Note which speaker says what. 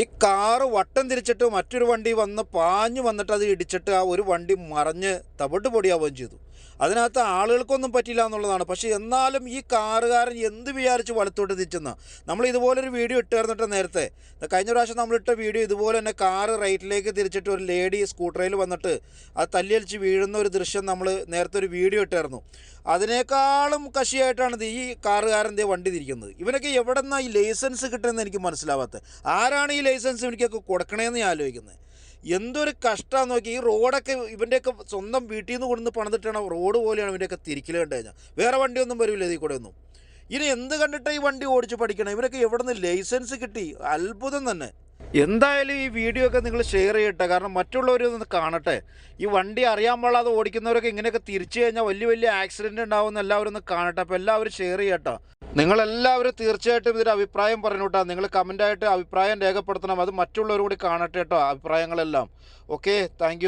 Speaker 1: ഈ കാറ് വട്ടം തിരിച്ചിട്ട് മറ്റൊരു വണ്ടി വന്ന് പാഞ്ഞു വന്നിട്ട് അത് ഇടിച്ചിട്ട് ആ ഒരു വണ്ടി മറിഞ്ഞ് തവിട്ട് പൊടിയാവുകയും ചെയ്തു. അതിനകത്ത് ആളുകൾക്കൊന്നും പറ്റില്ല എന്നുള്ളതാണ്. പക്ഷേ എന്നാലും ഈ കാറുകാരൻ എന്ത് വിചാരിച്ച് വലത്തോട്ട് തിരിച്ചെന്ന്? നമ്മൾ ഇതുപോലൊരു വീഡിയോ ഇട്ടായിരുന്നിട്ട് നേരത്തെ. കഴിഞ്ഞ പ്രാവശ്യം നമ്മളിട്ട വീഡിയോ ഇതുപോലെ തന്നെ കാറ് റൈറ്റിലേക്ക് തിരിച്ചിട്ട് ഒരു ലേഡി സ്കൂട്ടറിൽ വന്നിട്ട് അത് തല്ലിയലിച്ച് വീഴുന്ന ഒരു ദൃശ്യം നമ്മൾ നേരത്തെ ഒരു വീഡിയോ ഇട്ടായിരുന്നു അതിനേക്കാളും കശിയായിട്ടാണ് ഈ കാറുകാരൻ ദേ വണ്ടി തിരിക്കുന്നത്. ഇവനൊക്കെ എവിടെ നിന്നാണ് ഈ ലൈസൻസ് കിട്ടുന്നത് എനിക്ക് മനസ്സിലാവാത്തത് ആരാണ് ഈ ലൈസൻസ് ഇവനിക്കൊക്കെ കൊടുക്കണേന്ന് ഞാൻ ആലോചിക്കുന്നത് എന്തൊരു കഷ്ടമാണെന്ന് നോക്കി ഈ റോഡൊക്കെ ഇവന്റെയൊക്കെ സ്വന്തം വീട്ടിൽ നിന്ന് കൊണ്ടുവന്ന് പണിതിട്ടാണ് റോഡ് പോലെയാണ് ഇവന്റെയൊക്കെ തിരിക്കൽ കണ്ടു കഴിഞ്ഞാൽ വേറെ വണ്ടിയൊന്നും വരില്ല ഇതിൽ കൂടെ ഒന്നും. ഇനി എന്ത് കണ്ടിട്ടാണ് ഈ വണ്ടി ഓടിച്ച് പഠിക്കണം? ഇവരൊക്കെ എവിടെ നിന്ന് ലൈസൻസ് കിട്ടി? അത്ഭുതം തന്നെ. എന്തായാലും ഈ വീഡിയോ ഒക്കെ നിങ്ങൾ ഷെയർ ചെയ്യട്ടെ കാരണം മറ്റുള്ളവരൊന്ന് കാണട്ടെ. ഈ വണ്ടി അറിയാൻ പാടാതെ ഓടിക്കുന്നവരൊക്കെ ഇങ്ങനെയൊക്കെ തിരിച്ചു കഴിഞ്ഞാൽ വലിയ വലിയ ആക്സിഡന്റ് ഉണ്ടാവുമെന്ന് എല്ലാവരും ഒന്ന് കാണട്ടെ. അപ്പോൾ എല്ലാവരും ഷെയർ ചെയ്യട്ടോ നിങ്ങളെല്ലാവരും തീർച്ചയായിട്ടും ഇതിന്റെ അഭിപ്രായം പറഞ്ഞു കേട്ടോ നിങ്ങൾ കമന്റായിട്ട് അഭിപ്രായം രേഖപ്പെടുത്തണം. അത് മറ്റുള്ളവരും കൂടി കാണട്ടെ കേട്ടോ അഭിപ്രായങ്ങളെല്ലാം. Okay thank